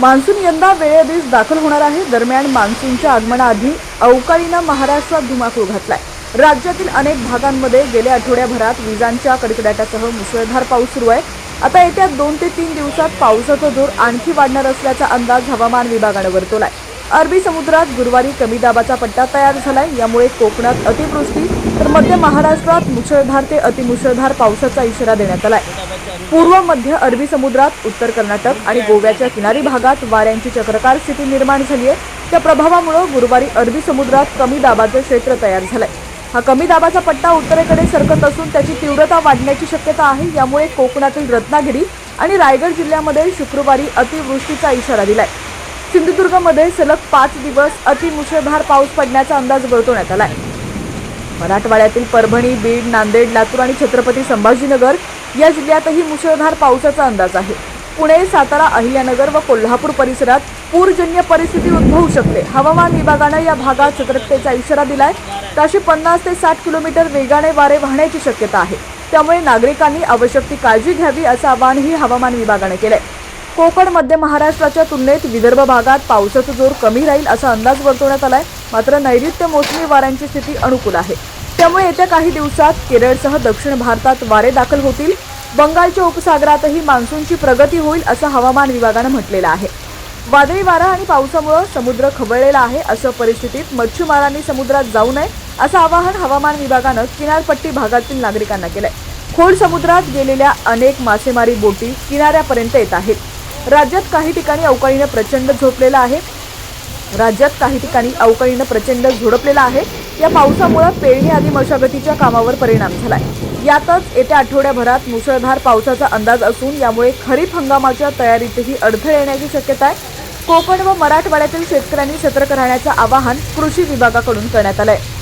Monsoon यंदा वेळेआधीच दाखल होणार आहे. दरम्यान मान्सूनच्या आगमनाआधी अवकाळीनं महाराष्ट्रात धुमाकूळ घातलाय. राज्यातील अनेक भागांमध्ये गेल्या आठवड्याभरात विजांच्या कडकडाटासह मुसळधार पाऊस सुरू आहे. आता येत्या दोन ते तीन दिवसात पावसाचा जोर आणखी वाढणार असल्याचा अंदाज हवामान विभागानं वर्तवलाय. अरबी समुद्रात गुरुवारी कमी दाबाचा पट्टा तयार झालाय. यामुळे कोकणात अतिवृष्टी तर मध्य महाराष्ट्रात मुसळधार ते अतिमुसळधार पावसाचा इशारा देण्यात आलाय. पूर्व मध्य अरबी समुद्रात उत्तर कर्नाटक आणि गोव्याच्या किनारी भागात वाऱ्यांची चक्रकार स्थिती निर्माण झाली आहे. त्या प्रभावामुळे गुरुवारी अरबी समुद्रात कमी दाबाचं क्षेत्र तयार झालंय. हा कमी दाबाचा पट्टा उत्तरेकडे सरकत असून त्याची तीव्रता वाढण्याची शक्यता आहे यामुळे कोकणातील रत्नागिरी आणि रायगड जिल्ह्यामध्ये शुक्रवारी अतिवृष्टीचा इशारा दिलाय. सिंधुदुर्गमध्ये सलग पाच दिवस अतिमुसळधार पाऊस पडण्याचा अंदाज वर्तवण्यात आहे मराठवाड्यातील परभणी बीड नांदेड लातूर आणि छत्रपती संभाजीनगर या जिल्ह्यातही मुसळधार पावसाचा अंदाज आहे. पुणे सातारा अहिल्यानगर व कोल्हापूर परिसरात पूरजन्य परिस्थिती उद्भवू शकते. हवामान विभागानं या भागात सतर्कतेचा इशारा दिलाय. ताशी पन्नास ते साठ किलोमीटर वेगाने वारे वाहण्याची शक्यता आहे. त्यामुळे नागरिकांनी आवश्यक ती काळजी घ्यावी असं आवाहनही हवामान विभागानं केलंय. कोकण मध्य महाराष्ट्राच्या तुलनेत विदर्भ भागात पावसाचा जोर कमी राहील असा अंदाज वर्तवण्यात आलाय. मात्र नैऋत्य मोसमी वाऱ्यांची स्थिती अनुकूल आहे. त्यामुळे येत्या काही दिवसात केरळसह दक्षिण भारतात वारे दाखल होतील. बंगालच्या उपसागरातही मान्सूनची प्रगती होईल असं हवामान विभागानं म्हटलेलं आहे. वादळी वारा आणि पावसामुळे समुद्र खवळलेला आहे असं परिस्थितीत मच्छीमारांनी समुद्रात जाऊ नये असं आवाहन हवामान विभागानं किनारपट्टी भागातील नागरिकांना केलंय. खोल समुद्रात गेलेल्या अनेक मासेमारी बोटी किनाऱ्यापर्यंत येत आहेत. राज्यात काही ठिकाणी अवकाळीनं प्रचंड झोपलेलं आहे. राज्यात काही ठिकाणी अवकाळीनं प्रचंड झोडपलेला आहे. या पावसामुळे पेरणी आदी मशागतीच्या कामावर परिणाम झालाय. यातच येत्या आठवड्याभरात मुसळधार पावसाचा अंदाज असून यामुळे खरीप हंगामाच्या तयारीतही अडथळे येण्याची शक्यता आहे. कोकण व मराठवाड्यातील शेतकऱ्यांनी सतर्क राहण्याचं आवाहन कृषी विभागाकडून करण्यात आलं आहे